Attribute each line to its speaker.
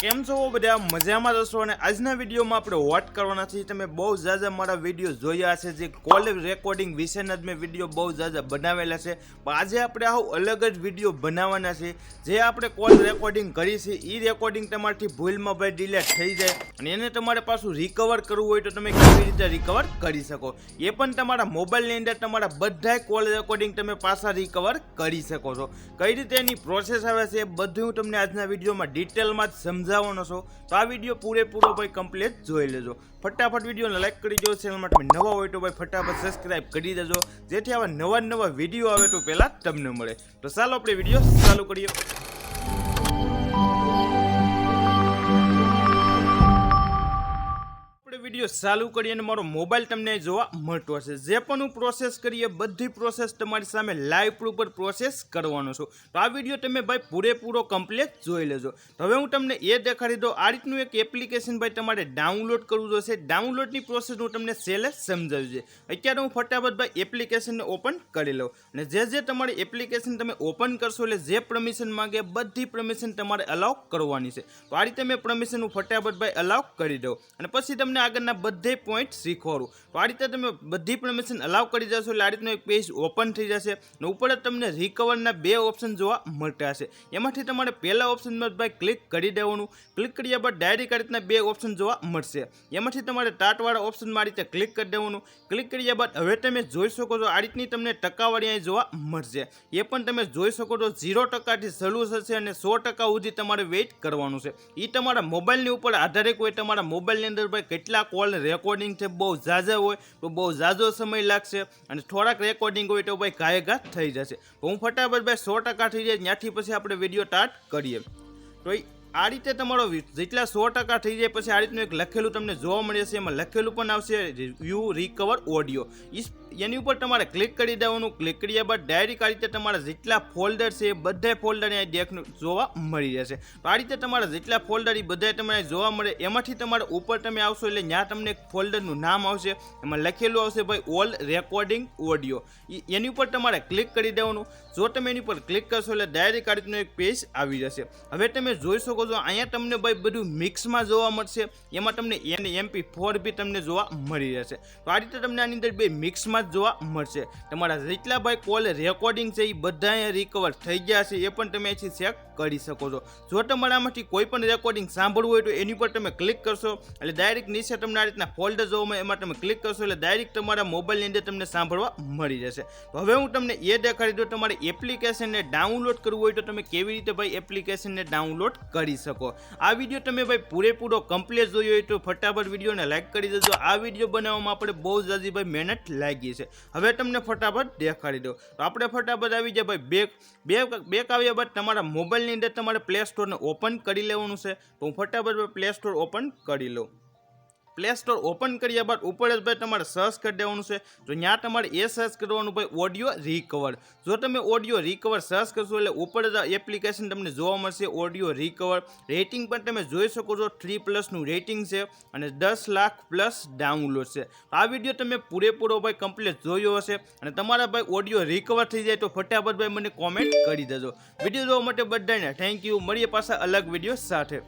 Speaker 1: કેમ છો બધા? મજામાં જશો અને આજના વિડીયોમાં આપણે વોટ કરવાના છીએ. તમે બહુ ઝાઝા મારા વીડિયો જોયા હશે, જે કોલ રેકોર્ડિંગ વિશેના જ મેં વીડિયો બહુ ઝાઝા બનાવેલા છે. પણ આજે આપણે આવું અલગ જ વીડિયો બનાવવાના છે. જે આપણે કોલ રેકોર્ડિંગ કરી છે એ રેકોર્ડિંગ તમારાથી ભૂલમાં ભાઈ ડિલેટ થઈ જાય. અને એને તમારે પાછું રિકવર કરવું હોય તો તમે કેવી રીતે રિકવર કરી શકો? એ પણ તમારા મોબાઈલની અંદર તમારા બધાય કોલ રેકોર્ડિંગ તમે પાછા રિકવર કરી શકો છો. કઈ રીતે એની પ્રોસેસ આવે છે એ બધું હું તમને આજના વિડીયોમાં ડિટેલમાં જ સમજાવવાનો છો, તો આ વીડિયો પૂરેપૂરો ભાઈ કમ્પ્લીટ જોઈ લેજો. ફટાફટ વિડીયોને લાઈક કરી દો ચેનલ તમે નવા હોય તો ભાઈ ફટાફટ સબસ્ક્રાઇબ કરી દેજો. જેથી આવા નવા નવા વીડિયો આવે તો પહેલાં તમને મળે. તો ચાલો આપણે વીડિયો ચાલુ કરીએ. ચાલુ કરીએ અને મારો મોબાઈલ તમને જોવા મળતો હશે. જે પણ હું પ્રોસેસ કરીએ, બધી પ્રોસેસ તમારી સામે લાઈવ પ્રૂફ પર પ્રોસેસ કરવાનો છું. તો આ વીડિયો તમે ભાઈ પૂરેપૂરો કમ્પ્લીટ જોઈ લેજો. તો હવે હું તમને એ દેખાડી દઉં. આ રીતનું એક એપ્લિકેશન ભાઈ તમારે ડાઉનલોડ કરવું જોશે. ડાઉનલોડની પ્રોસેસ હું તમને સેલે સમજાવી છે અત્યારે હું ફટાફટ ભાઈ એપ્લિકેશનને ઓપન કરી લઉં. અને જે જે તમારી એપ્લિકેશન તમે ઓપન કરશો એટલે જે પરમિશન માંગે, બધી પરમિશન તમારે અલાઉ કરવાની છે. તો આ રીતે મેં પરમિશન હું ફટાફટ ભાઈ અલાઉ કરી દઉં. અને પછી તમને આગળના બધે પોઈન્ટ શીખવાડું. તો આ રીતે તમે બધી પરમિશન અલાઉ કરી જશો એટલે આ રીતનું એક પેજ ઓપન થઈ જશે અને ઉપર તમને રિકવરના બે ઓપ્શન જોવા મળતા હશે. એમાંથી તમારે પહેલા ઓપ્શનમાં ભાઈ ક્લિક કરી દેવાનું. ક્લિક કર્યા બાદ ડાયરેક્ટ આ રીતના બે ઓપ્શન જોવા મળશે. એમાંથી તમારે ટાટવાળા ઓપ્શનમાં આ રીતે ક્લિક કરી દેવાનું. ક્લિક કર્યા બાદ હવે તમે જોઈ શકો છો આ રીતની તમને ટકાવારી અહીં જોવા મળશે. એ પણ તમે જોઈ શકો છો ઝીરો ટકાથી શરૂ થશે અને સો ટકા સુધી તમારે વેઇટ કરવાનું છે. એ તમારા મોબાઈલની ઉપર આધારિત હોય તમારા મોબાઈલની અંદર ભાઈ કેટલા કોલ રેકોર્ડિંગ છે, બહુ ઝાઝા હોય, તો બહુ ઝાઝો સમય લાગશે અને થોડાક રેકોર્ડિંગ હોય તો ભાઈ ગાયગા થઈ જશે. હું ફટાફટ ભાઈ સો ટકા થઈ જાય, ત્યાંથી પછી આપણે વીડિયો સ્ટાર્ટ કરીએ. તો એ આ રીતે તમારો જેટલા સો ટકા થઈ જાય, પછી આ રીતનું એક લખેલું તમને જોવા મળે છે, એમાં લખેલું પણ આવશે વ્યૂ રિકવર ઓડિયો એની ઉપર તમારે ક્લિક કરી દેવાનું. ક્લિક કર્યા બાદ ડાયરેક્ટ આ રીતે તમારા જેટલા ફોલ્ડર છે એ બધા ફોલ્ડર અહીંયા દેખનું જોવા મળી જશે. તો આ રીતે તમારા જેટલા ફોલ્ડર એ બધા તમને જોવા મળે. એમાંથી તમારે ઉપર તમે આવશો એટલે ત્યાં તમને એક ફોલ્ડરનું નામ આવશે. એમાં લખેલું આવશે ભાઈ ઓલ રેકોર્ડિંગ ઓડિયો એની ઉપર તમારે ક્લિક કરી દેવાનું. જો તમે એની ઉપર ક્લિક કરશો એટલે ડાયરેક્ટ આ રીતનું એક પેજ આવી જશે. હવે તમે જોઈ શકો છો, અહીંયા તમને ભાઈ બધું મિક્સમાં જોવા મળશે. એમાં તમને એન એમપી ફોર બી તમને જોવા મળી જશે. તો આ રીતે તમને આની અંદર બે મિક્સમાં જ જોવા મળશે. તમારા જેટલા ભાઈ કોલ રેકોર્ડિંગ છે એ બધાએ રિકવર થઈ ગયા છે, એ પણ તમે અહીંથી ચેક કરી શકો છો. જો તમારામાંથી કોઈ પણ રેકોર્ડિંગ સાંભળવું હોય તો એની પર તમે ક્લિક કરશો, એટલે ડાયરેક્ટ નીચે તમને આ રીતના ફોલ્ડર જોવા મળે એમાં તમે ક્લિક કરશો, એટલે ડાયરેક્ટ તમારા મોબાઈલની અંદર તમને સાંભળવા મળી જશે. હવે હું તમને એ દેખાડી દઉં, તમારે એપ્લિકેશનને ડાઉનલોડ કરવું હોય તો તમે કેવી રીતે ભાઈ એપ્લિકેશનને ડાઉનલોડ કરી શકો. આ વીડિયો તમે ભાઈ પૂરેપૂરો કમ્પ્લીટ જોયો હોય તો ફટાફટ વિડીયોને લાઈક કરી દેજો. આ વીડિયો બનાવવામાં આપણે બહુ જાજી ભાઈ મહેનત લાગી છે. હવે તમને ફટાફટ દેખાડી દો તો આપણે ફટાફટ આવી જાય ભાઈ બેક બે બેક આવ્યા બાદ તમારા મોબાઈલની અંદર તમારે પ્લે સ્ટોરને ઓપન કરી લેવાનું છે. તો હું ફટાફટ પ્લે સ્ટોર ઓપન કરી લઉં. પ્લે સ્ટોર ઓપન કર્યા બાદ ઉપર જ ભાઈ તમારે સર્ચ કરી દેવાનું છે. તો ત્યાં તમારે એ સર્ચ કરવાનું ભાઈ ઓડિયો રિકવર જો તમે ઓડિયો રિકવર સર્ચ કરશો એટલે ઉપર જ એપ્લિકેશન તમને જોવા મળશે ઓડિયો રિકવર રેટિંગ પણ તમે જોઈ શકો છો. થ્રી પ્લસનું રેટિંગ છે અને દસ લાખ પ્લસ ડાઉનલોડ છે. આ વીડિયો તમે પૂરેપૂરો ભાઈ કમ્પ્લીટ જોયો હશે અને તમારા ભાઈ ઓડિયો રિકવર થઈ જાય તો ફટાફટ ભાઈ મને કોમેન્ટ કરી દેજો. વીડિયો જોવા માટે બધાને થેન્ક યુ મળીએ પાછા અલગ વીડિયો સાથે.